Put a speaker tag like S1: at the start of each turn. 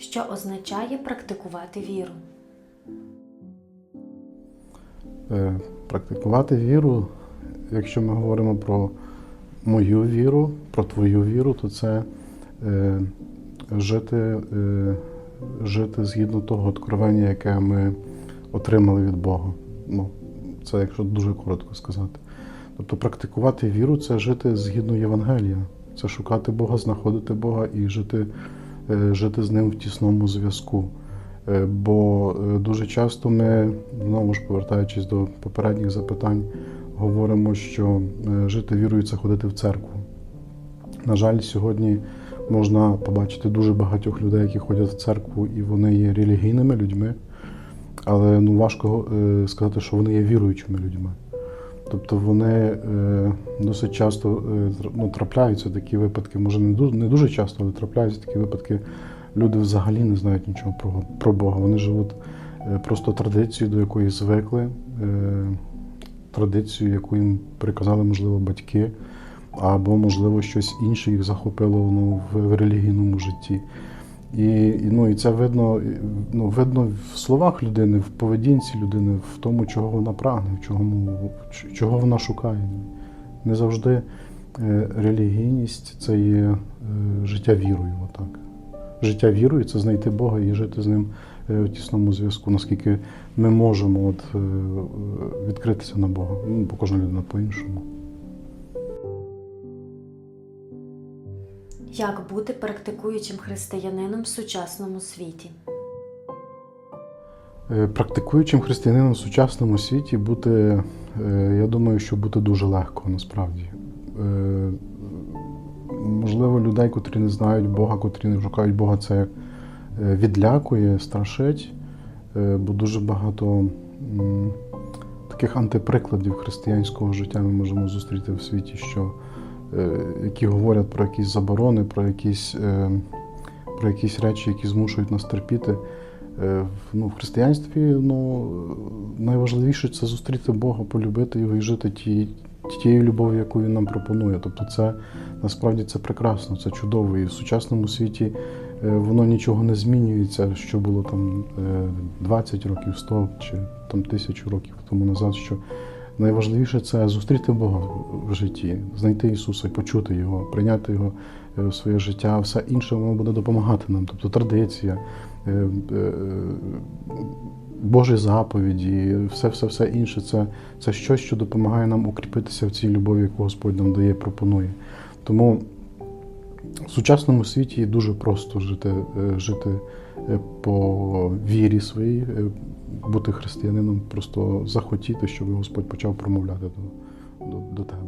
S1: що означає практикувати віру.
S2: Е, Практикувати віру, якщо ми говоримо про мою віру, про твою віру, то це е, жити, е, жити згідно того откровення, яке ми отримали від Бога. Ну, це якщо дуже коротко сказати. Тобто практикувати віру це жити згідно Євангелія, це шукати Бога, знаходити Бога і жити, жити з ним в тісному зв'язку. Е, Бо е, дуже часто ми, знову ж повертаючись до попередніх запитань, говоримо, що е, жити вірою це ходити в церкву. На жаль, сьогодні можна побачити дуже багатьох людей, які ходять в церкву, і вони є релігійними людьми, але ну, важко е, сказати, що вони є віруючими людьми. Тобто вони е, досить часто е, ну, трапляються такі випадки, може не дуже, не дуже часто, але трапляються такі випадки. Люди взагалі не знають нічого про, Бога. Вони живуть е, просто традицією, до якої звикли, традицією, яку їм приказали, можливо, батьки, або, можливо, щось інше їх захопило ну, в релігійному житті. І, ну, і це видно, ну, видно в словах людини, в поведінці людини, в тому, чого вона прагне, чому, чого вона шукає. Не завжди е, релігійність це є е, життя вірою. Отак. Життя вірою це знайти Бога і жити з ним е, в тісному зв'язку, наскільки ми можемо от, е, е, відкритися на Бога. Ну, бо кожна людина по-іншому.
S1: Як бути практикуючим християнином в сучасному світі?
S2: Е, Практикуючим християнином в сучасному світі бути, е, я думаю, що бути дуже легко насправді. Е, Можливо, людей, котрі не знають Бога, котрі не шукають Бога, це відлякує, страшить, бо дуже багато таких антиприкладів християнського життя ми можемо зустріти в світі, що, які говорять про якісь заборони, про якісь, е, про якісь речі, які змушують нас терпіти. Е, Ну, в християнстві ну, найважливіше це зустріти Бога, полюбити його і жити ті, тією любов'ю, яку він нам пропонує. Тобто, це насправді це прекрасно, це чудово. І в сучасному світі е, воно нічого не змінюється, що було там е, 20 років, 100 чи там тисячу років тому назад. Що найважливіше це зустріти Бога в- житті, знайти Ісуса почути Його, прийняти Його е, в своє життя. Все інше воно буде допомагати нам. Тобто традиція. е, е, Божі заповіді, все, все, все інше це, це щось, що допомагає нам укріпитися в цій любові, яку Господь нам дає, пропонує. Тому в сучасному світі дуже просто жити, е, жити е, по вірі своїй, е, бути християнином, просто захотіти, щоб Господь почав промовляти до, до, до тебе.